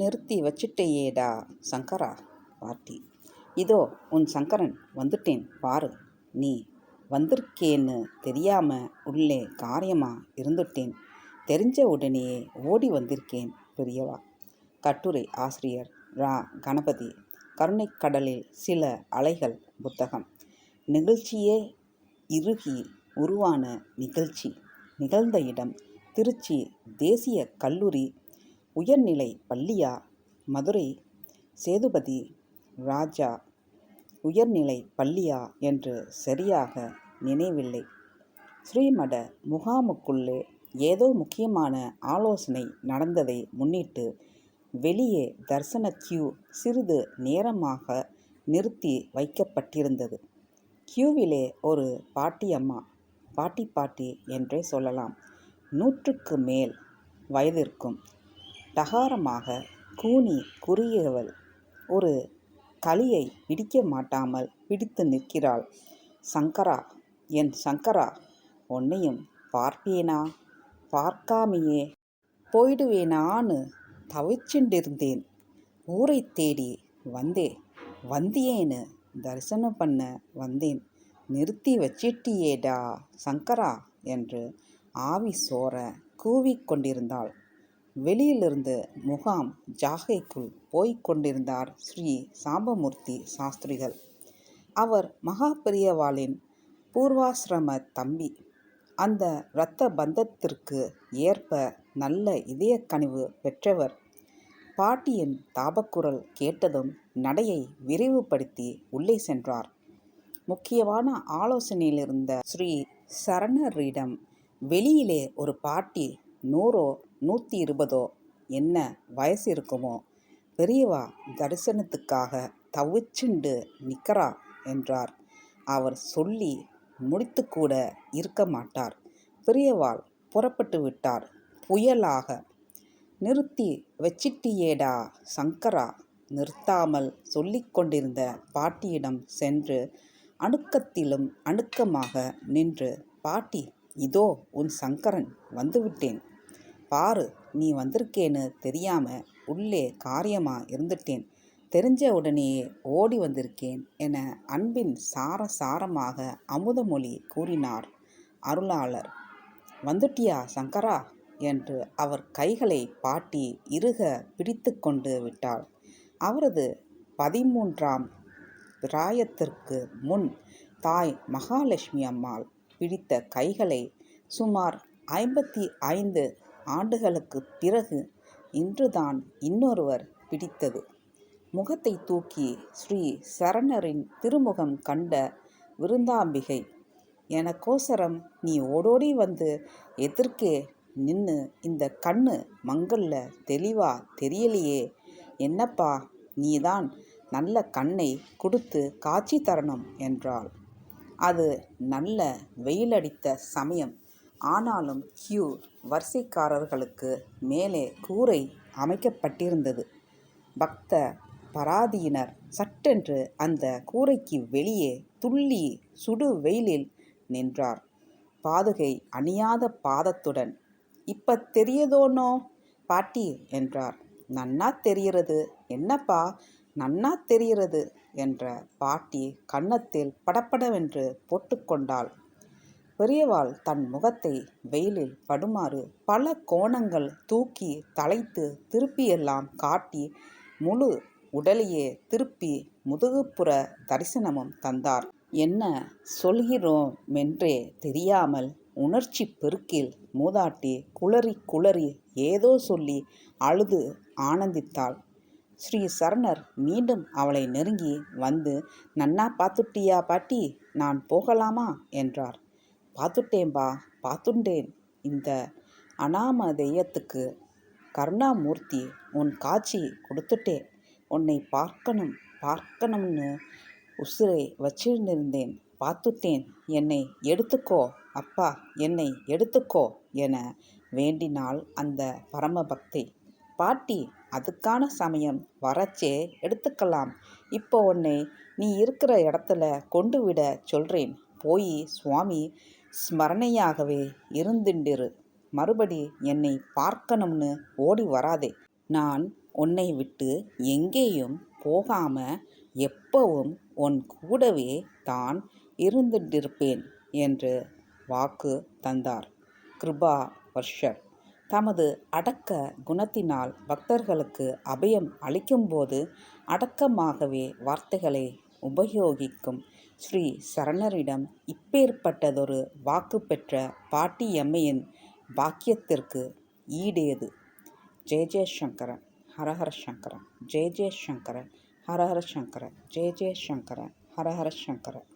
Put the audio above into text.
நிறுத்தி வச்சிட்டேயேடா சங்கரா பாட்டி இதோ உன் சங்கரன் வந்துட்டேன் பாரு. நீ வந்திருக்கேன்னு தெரியாம உள்ளே காரியமா இருந்துட்டேன். தெரிஞ்ச உடனேயே ஓடி வந்திருக்கேன் பெரியவா. கட்டுரை ஆசிரியர் ரா. கணபதி. கருணைக்கடலில் சில அலைகள் புத்தகம். நிகழ்ச்சியே இறுகி உருவான நிகழ்ச்சி. நிகழ்ந்த இடம் திருச்சி தேசிய கல்லூரி உயர்நிலை பள்ளியா? மதுரை. சேதுபதி ராஜா. உயர்நிலை பள்ளியா என்று சரியாக நினைவில்லை. ஸ்ரீமட முகாமுக்குள்ளே ஏதோ முக்கியமான ஆலோசனை நடந்ததை முன்னிட்டு வெளியே தரிசன கியூ சிறிது நேரமாக நிறுத்தி வைக்கப்பட்டிருந்தது. கியூவிலே ஒரு பாட்டியம்மா பாட்டி பாட்டி என்றே சொல்லலாம். நூற்றுக்கு மேல் வயதிற்கும் டகாரமாக கூனி குறுகியவள் ஒரு களியை பிடிக்க மாட்டாமல் பிடித்து நிற்கிறாள். சங்கரா என் சங்கரா உன்னையும் பார்ப்பேனா? பார்க்காமையே போயிடுவேனான்னு தவிச்சுண்டிருந்தேன். ஊரை தேடி வந்தே வந்தியேன்னு தரிசனம் பண்ண வந்தேன். நிறுத்தி வச்சிட்டியேடா சங்கரா? என்று ஆவி சோர கூவிக்கொண்டிருந்தாள். வெளியிலிருந்து முகாம் ஜாகைக்குள் போய்க் கொண்டிருந்தார் ஸ்ரீ சாம்பமூர்த்தி சாஸ்திரிகள். அவர் மகாபெரியவாளின் பூர்வாசிரம தம்பி. அந்த இரத்த பந்தத்திற்கு ஏற்ப நல்ல இதயக்கனிவு பெற்றவர். பாட்டியின் தாபக்குரல் கேட்டதும் நடையை விரிவுபடுத்தி உள்ளே சென்றார். முக்கியமான ஆலோசனையிலிருந்த ஸ்ரீ சரணரிடம் வெளியிலே ஒரு பாட்டி நூறோ நூற்றி இருபதோ என்ன வயசு இருக்குமோ பெரியவா தரிசனத்துக்காக தவிச்சுண்டு நிற்கிறா என்றார். அவர் சொல்லி முடித்துக்கூட இருக்க மாட்டார். பெரியவாள் புறப்பட்டு விட்டார். புயலாக. நிறுத்தி வச்சிட்டியேடா சங்கரா நிறுத்தாமல் சொல்லிக்கொண்டிருந்த பாட்டியிடம் சென்று அணுக்கத்திலும் அணுக்கமாக நின்று பாட்டி இதோ உன் சங்கரன் வந்துவிட்டேன். பாரு நீ வந்திருக்கேன்னு தெரியாம உள்ளே காரியமா இருந்துட்டேன். தெரிஞ்ச உடனேயே ஓடி வந்திருக்கேன் என அன்பின் சார சாரமாக அமுதமொழி கூறினார் அருளாளர். வந்துட்டியா சங்கரா? என்று அவர் கைகளை பாட்டி இறுக பிடித்து கொண்டு விட்டாள். அவரது பதிமூன்றாம் பிராயத்திற்கு முன் தாய் மகாலட்சுமி அம்மாள் பிடித்த கைகளை சுமார் ஐம்பத்தி ஐந்து ஆண்டுகளுக்கு பிறகு இன்றுதான் இன்னொருவர் பிடித்தது. முகத்தை தூக்கி ஸ்ரீ சரணரின் திருமுகம் கண்ட விருந்தாம்பிகை எனக்கோசரம் நீ ஓடோடி வந்து எதிர்க்கே நின்று இந்த கண்ணு மங்கல்ல தெளிவா தெரியலையே? என்னப்பா நீதான் நல்ல கண்ணை கொடுத்து காட்சி தரணும் என்றாள். அது நல்ல வெயிலடித்த சமயம். ஆனாலும் கியூ வரிசைக்காரர்களுக்கு மேலே கூரை அமைக்கப்பட்டிருந்தது. பக்த பராதியினர் சட்டென்று அந்த கூரைக்கு வெளியே துள்ளி சுடு வெயிலில் நின்றார். பாதுகை அணியாத பாதத்துடன் இப்ப தெரியதோனோ? பாட்டி என்றார். நன்னா தெரிகிறது. என்னப்பா? நன்னா தெரிகிறது என்ற பாட்டி கன்னத்தில் படப்படவென்று போட்டுக்கொண்டாள் பெரியவாள் தன் முகத்தை வெயிலில் படுமாறு பல கோணங்கள் தூக்கி தலைத்து திருப்பியெல்லாம் காட்டி முழு உடலையே திருப்பி முதுகுப்புற தரிசனமும் தந்தார். என்ன சொல்கிறோமென்றே தெரியாமல் உணர்ச்சி பெருக்கில் மூதாட்டி குளறி குளறி ஏதோ சொல்லி அழுது ஆனந்தித்தாள். ஸ்ரீ சரணர் மீண்டும் அவளை நெருங்கி வந்து நன்னா பார்த்துட்டியா பாட்டி நான் போகலாமா? என்றார். பார்த்துட்டேன்பா பார்த்துண்டேன். இந்த அனாமதேயத்துக்கு கருணாமூர்த்தி உன் காட்சி கொடுத்துட்டே உன்னை பார்க்கணும் பார்க்கணும்னு உசுரை வச்சிருந்திருந்தேன். பார்த்துட்டேன். என்னை எடுத்துக்கோ அப்பா என்னை எடுத்துக்கோ என வேண்டினாள் அந்த பரமபக்தி. பாட்டி அதுக்கான சமயம் வரச்சே எடுத்துக்கலாம். இப்போ உன்னை நீ இருக்கிற இடத்துல கொண்டு விட சொல்கிறேன் போய் சுவாமி ஸ்மரணையாகவே இருந்துண்டிரு. மறுபடி என்னை பார்க்கணும்னு ஓடி வராதே. நான் உன்னை விட்டு எங்கேயும் போகாம எப்பவும் உன் கூடவே தான் இருந்துட்டிருப்பேன் என்று வாக்கு தந்தார் கிருபா வர்ஷர் தமது அடக்க குணத்தினால் பக்தர்களுக்கு அபயம் அளிக்கும்போது அடக்கமாகவே வார்த்தைகளை உபயோகிக்கும். ஸ்ரீ சரணரிடம் இப்பேற்பட்டதொரு வாக்கு பெற்ற பாட்டியம்மையின் பாக்கியத்திற்கு ஈடேது. ஜெய ஜெயசங்கரன் ஹரஹர சங்கரன் ஜெய ஜெயசங்கரன் ஹரஹர சங்கரன் ஜெய ஜெயசங்கரன் ஹரஹர சங்கரன்.